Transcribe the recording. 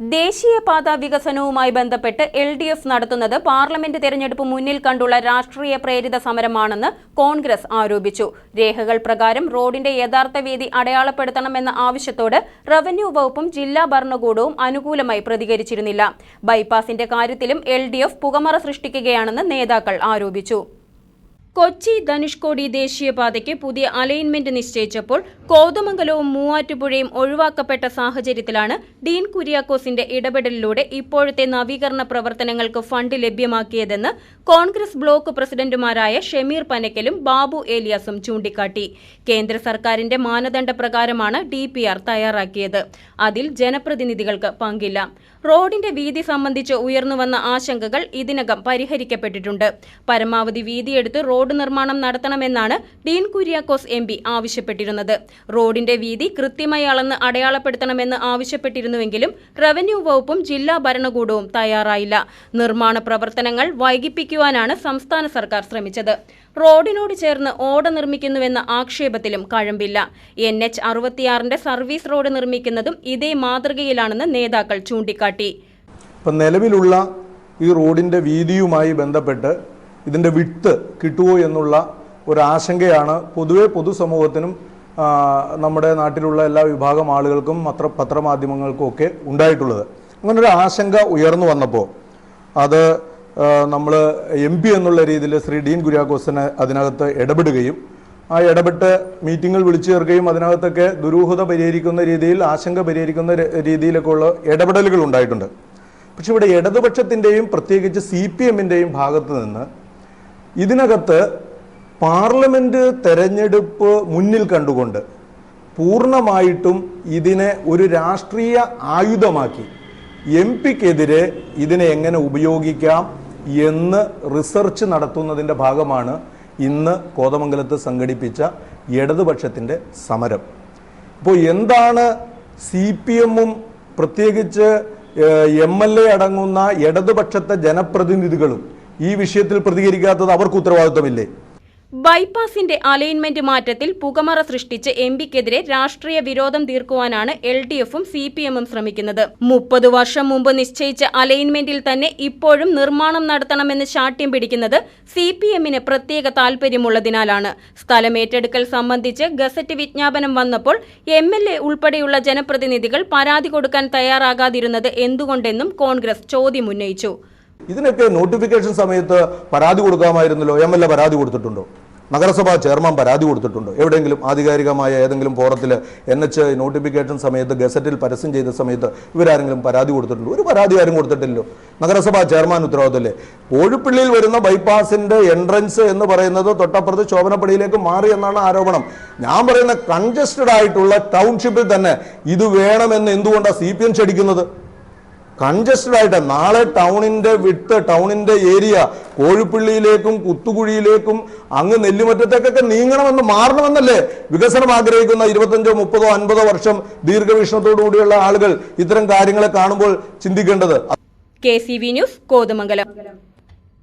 ദേശീയപാത വികസനവുമായി ബന്ധപ്പെട്ട് എൽ ഡി എഫ് നടത്തുന്നത് പാർലമെന്റ് തെരഞ്ഞെടുപ്പ് മുന്നിൽ കണ്ടുള്ള രാഷ്ട്രീയ പ്രേരിത സമരമാണെന്ന് കോൺഗ്രസ് ആരോപിച്ചു. രേഖകൾ പ്രകാരം റോഡിന്റെ യഥാർത്ഥ വീതി അടയാളപ്പെടുത്തണമെന്ന ആവശ്യത്തോട് റവന്യൂ വകുപ്പും ജില്ലാ ഭരണകൂടവും അനുകൂലമായി പ്രതികരിച്ചിരുന്നില്ല. ബൈപ്പാസിന്റെ കാര്യത്തിലും എൽ പുകമറ സൃഷ്ടിക്കുകയാണെന്ന് നേതാക്കൾ ആരോപിച്ചു. കൊച്ചി ധനുഷ്കോടി ദേശീയപാതയ്ക്ക് പുതിയ അലൈൻമെന്റ് നിശ്ചയിച്ചപ്പോൾ കോതമംഗലവും മൂവാറ്റുപുഴയും ഒഴിവാക്കപ്പെട്ട സാഹചര്യത്തിലാണ് ഡീൻ കുര്യാക്കോസിന്റെ ഇടപെടലിലൂടെ ഇപ്പോഴത്തെ നവീകരണ പ്രവർത്തനങ്ങൾക്ക് ഫണ്ട് ലഭ്യമാക്കിയതെന്ന് കോൺഗ്രസ് ബ്ലോക്ക് പ്രസിഡന്റുമാരായ ഷമീർ പനക്കലും ബാബു ഏലിയാസും ചൂണ്ടിക്കാട്ടി. കേന്ദ്ര സർക്കാരിന്റെ മാനദണ്ഡ പ്രകാരമാണ് ഡി തയ്യാറാക്കിയത്. അതിൽ ജനപ്രതിനിധികൾക്ക് പങ്കില്ല. റോഡിന്റെ വീതി സംബന്ധിച്ച് ഉയർന്നുവന്ന ആശങ്കകൾ ഇതിനകം പരിഹരിക്കപ്പെട്ടിട്ടുണ്ട്. പരമാവധി വീതിയെടുത്ത് റോഡ് നിർമ്മാണം നടത്തണമെന്നാണ് ഡീൻ കുര്യാക്കോസ് എം ആവശ്യപ്പെട്ടിരുന്നത്. റോഡിന്റെ വീതി കൃത്യമായി അളന്ന് അടയാളപ്പെടുത്തണമെന്ന് ആവശ്യപ്പെട്ടിരുന്നുവെങ്കിലും റവന്യൂ വകുപ്പും ജില്ലാ ഭരണകൂടവും തയ്യാറായില്ല. നിർമ്മാണ പ്രവർത്തനങ്ങൾ വൈകിപ്പിക്കുവാനാണ് സംസ്ഥാന സർക്കാർ ശ്രമിച്ചത്. റോഡിനോട് ചേർന്ന് ഓട നിർമ്മിക്കുന്നുവെന്ന ആക്ഷേപത്തിലും കഴമ്പില്ല. എൻ എച്ച് അറുപത്തിയാറിന്റെ സർവീസ് റോഡ് നിർമ്മിക്കുന്നതും ഇതേ മാതൃകയിലാണെന്ന് നേതാക്കൾ ചൂണ്ടിക്കാട്ടി. ഇപ്പം നിലവിലുള്ള ഈ റോഡിന്റെ വീതിയുമായി ബന്ധപ്പെട്ട് ഇതിന്റെ വിട്ട് കിട്ടുമോ എന്നുള്ള ഒരു ആശങ്കയാണ് പൊതുവെ പൊതുസമൂഹത്തിനും നമ്മുടെ നാട്ടിലുള്ള എല്ലാ വിഭാഗം ആളുകൾക്കും പത്ര പത്രമാധ്യമങ്ങൾക്കും ഒക്കെ ഉണ്ടായിട്ടുള്ളത്. അങ്ങനൊരു ആശങ്ക ഉയർന്നു വന്നപ്പോൾ അത് നമ്മൾ എം പി എന്നുള്ള രീതിയിൽ ശ്രീ ഡീൻ കുര്യാക്കോസിന് അതിനകത്ത് ഇടപെടുകയും ആ ഇടപെട്ട് മീറ്റിങ്ങുകൾ വിളിച്ചു ചേർക്കുകയും അതിനകത്തൊക്കെ ദുരൂഹത പരിഹരിക്കുന്ന രീതിയിൽ ആശങ്ക പരിഹരിക്കുന്ന രീതിയിലൊക്കെ ഉള്ള ഇടപെടലുകൾ ഉണ്ടായിട്ടുണ്ട്. പക്ഷെ ഇവിടെ ഇടതുപക്ഷത്തിന്റെയും പ്രത്യേകിച്ച് സി പി എമ്മിന്റെയും ഭാഗത്ത് നിന്ന് ഇതിനകത്ത് പാർലമെന്റ് തെരഞ്ഞെടുപ്പ് മുന്നിൽ കണ്ടുകൊണ്ട് പൂർണമായിട്ടും ഇതിനെ ഒരു രാഷ്ട്രീയ ആയുധമാക്കി എം പിക്കെതിരെ ഇതിനെ എങ്ങനെ ഉപയോഗിക്കാം എന്ന് റിസർച്ച് നടത്തുന്നതിന്റെ ഭാഗമാണ് ഇന്ന് കോതമംഗലത്ത് സംഘടിപ്പിച്ച ഇടതുപക്ഷത്തിന്റെ സമരം. ഇപ്പോൾ എന്താണ് സി പി എമ്മും പ്രത്യേകിച്ച് എം എൽ എ അടങ്ങുന്ന ഇടതുപക്ഷത്തെ ജനപ്രതിനിധികളും ഈ വിഷയത്തിൽ പ്രതികരിക്കാത്തത് അവർക്ക് ഉത്തരവാദിത്വമില്ലേ? ബൈപ്പാസിന്റെ അലൈൻമെന്റ് മാറ്റത്തിൽ പുകമറ സൃഷ്ടിച്ച് എം പിക്കെതിരെ രാഷ്ട്രീയ വിരോധം തീർക്കുവാനാണ് എൽ ഡി എഫും സി പി എമ്മും ശ്രമിക്കുന്നത്. മുപ്പത് വർഷം മുമ്പ് നിശ്ചയിച്ച അലൈൻമെന്റിൽ തന്നെ ഇപ്പോഴും നിർമ്മാണം നടത്തണമെന്ന് ശാഠ്യം പിടിക്കുന്നത് സി പി എമ്മിന് പ്രത്യേക താൽപര്യമുള്ളതിനാലാണ്. സ്ഥലമേറ്റെടുക്കൽ സംബന്ധിച്ച് ഗസറ്റ് വിജ്ഞാപനം വന്നപ്പോൾ എം എൽ എ ഉൾപ്പെടെയുള്ള ജനപ്രതിനിധികൾ പരാതി കൊടുക്കാൻ തയ്യാറാകാതിരുന്നത് എന്തുകൊണ്ടെന്നും കോൺഗ്രസ് ചോദ്യമുന്നയിച്ചു ഇതിനൊക്കെ നോട്ടിഫിക്കേഷൻ സമയത്ത് പരാതി കൊടുക്കാമായിരുന്നല്ലോ? എം എൽ എ പരാതി കൊടുത്തിട്ടുണ്ടോ? നഗരസഭാ ചെയർമാൻ പരാതി കൊടുത്തിട്ടുണ്ടോ? എവിടെയെങ്കിലും ആധികാരികമായ ഏതെങ്കിലും ഫോറത്തിൽ എൻ എച്ച് നോട്ടിഫിക്കേഷൻ സമയത്ത് ഗസറ്റിൽ പരസ്യം ചെയ്ത സമയത്ത് ഇവരാരെങ്കിലും പരാതി കൊടുത്തിട്ടുണ്ടോ? ഒരു പരാതി ആരും കൊടുത്തിട്ടില്ലല്ലോ. നഗരസഭാ ചെയർമാൻ ഉത്തരവാദിത്തമല്ലേ? കോഴിപ്പള്ളിയിൽ വരുന്ന ബൈപ്പാസിന്റെ എൻട്രൻസ് എന്ന് പറയുന്നത് തൊട്ടപ്പുറത്ത് ശോഭനപ്പടിയിലേക്ക് മാറി എന്നാണ് ആരോപണം. ഞാൻ പറയുന്ന കൺജസ്റ്റഡ് ആയിട്ടുള്ള ടൗൺഷിപ്പിൽ തന്നെ ഇത് വേണമെന്ന് എന്തുകൊണ്ടാണ് സി പി എം ക്ഷണിക്കുന്നത് കൺജസ്റ്റഡ് ആയിട്ട് നാളെ ടൗണിന്റെ വിട്ട് ടൗണിന്റെ ഏരിയ കോഴിപ്പള്ളിയിലേക്കും കുത്തുകുഴിയിലേക്കും അങ്ങ് നെല്ലിമറ്റത്തേക്കൊക്കെ നീങ്ങണമെന്ന് മാറണമെന്നല്ലേ വികസനം ആഗ്രഹിക്കുന്ന ഇരുപത്തഞ്ചോ മുപ്പതോ അൻപതോ വർഷം ദീർഘവീക്ഷണത്തോടു കൂടിയുള്ള ആളുകൾ ഇത്തരം കാര്യങ്ങളെ കാണുമ്പോൾ ചിന്തിക്കേണ്ടത്. K C V news Kothamangalam.